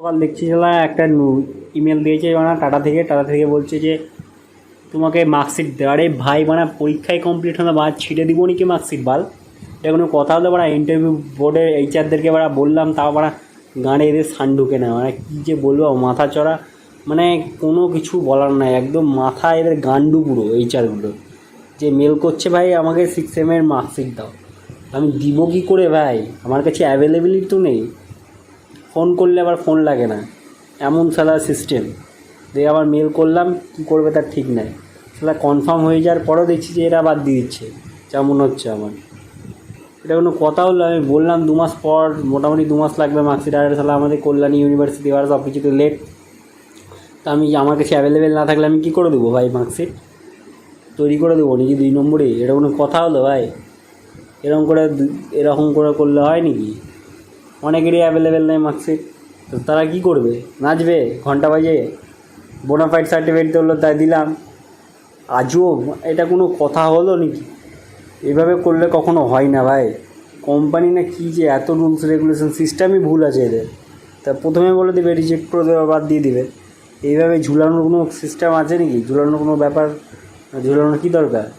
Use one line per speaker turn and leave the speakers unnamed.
সকাল দেখছি শালা একটা ইমেল দিয়েছে মানে টাটা থেকে টাটা থেকে বলছে যে, তোমাকে মার্কশিট দেওয়া। আরে ভাই মানে পরীক্ষায় কমপ্লিট হলে বা ছিটে দিব নাকি মার্কশিট বাল? এটা কোনো কথা হলো মানে ইন্টারভিউ বোর্ডের এইচআরদেরকে বারা বললাম, তাও বারা গানে এদের সান ঢুকে না। মানে কী যে বলব মাথা চড়া। মানে কোনো কিছু বলার নাই, একদম মাথা এদের গান্ডু পুরো এইচআরগুলো যে মেল করছে, ভাই, আমাকে সিক্স এমের মার্কশিট দাও। আমি দিব কী করে, ভাই? আমার কাছে অ্যাভেলেবিলিটি তো নেই। ফোন করলে আবার ফোন লাগে না। এমন সালা সিস্টেম দিয়ে আবার মেল করলাম, কী করবে তার ঠিক নাই। সেটা কনফার্ম হয়ে যাওয়ার পরও দেখছি যে এরা বাদ দিয়ে দিচ্ছে। যা মনে হচ্ছে আমার এটা কোনো কথা হলো আমি বললাম দু মাস পর, মোটামুটি দু মাস লাগবে মার্কশিট আর সালা আমাদের কল্যাণী ইউনিভার্সিটি আর সব কিছুতে লেট তা আমি আমার কাছে অ্যাভেলেবেল না থাকলে আমি কী করে দেবো ভাই মার্কশিট তৈরি করে দেবো নাকি দুই নম্বরে? এটা কোনো কথা হলো ভাই। এরকম করে এরকম করে করলে হয় নাকি? অনেকেরই অ্যাভেলেবেল নেই মার্কশিট তো তারা কী করবে? নাচবে, ঘণ্টা বাজে বোনাফাইড সার্টিফিকেট হলো তাই দিলাম। আজও এটা কোনো কথা হলো নাকি? এভাবে করলে কখনো হয় না ভাই। কোম্পানি না কী যে এত রুলস রেগুলেশন সিস্টেমই ভুল আছে এদের। তা প্রথমে বলে দেবে রিজেক্ট করে দেবে বাদ দিয়ে দিবে। এইভাবে ঝুলানোর কোনো সিস্টেম আছে নাকি? ঝুলানোর কোনো ব্যাপার? ঝুলানোর কী দরকার?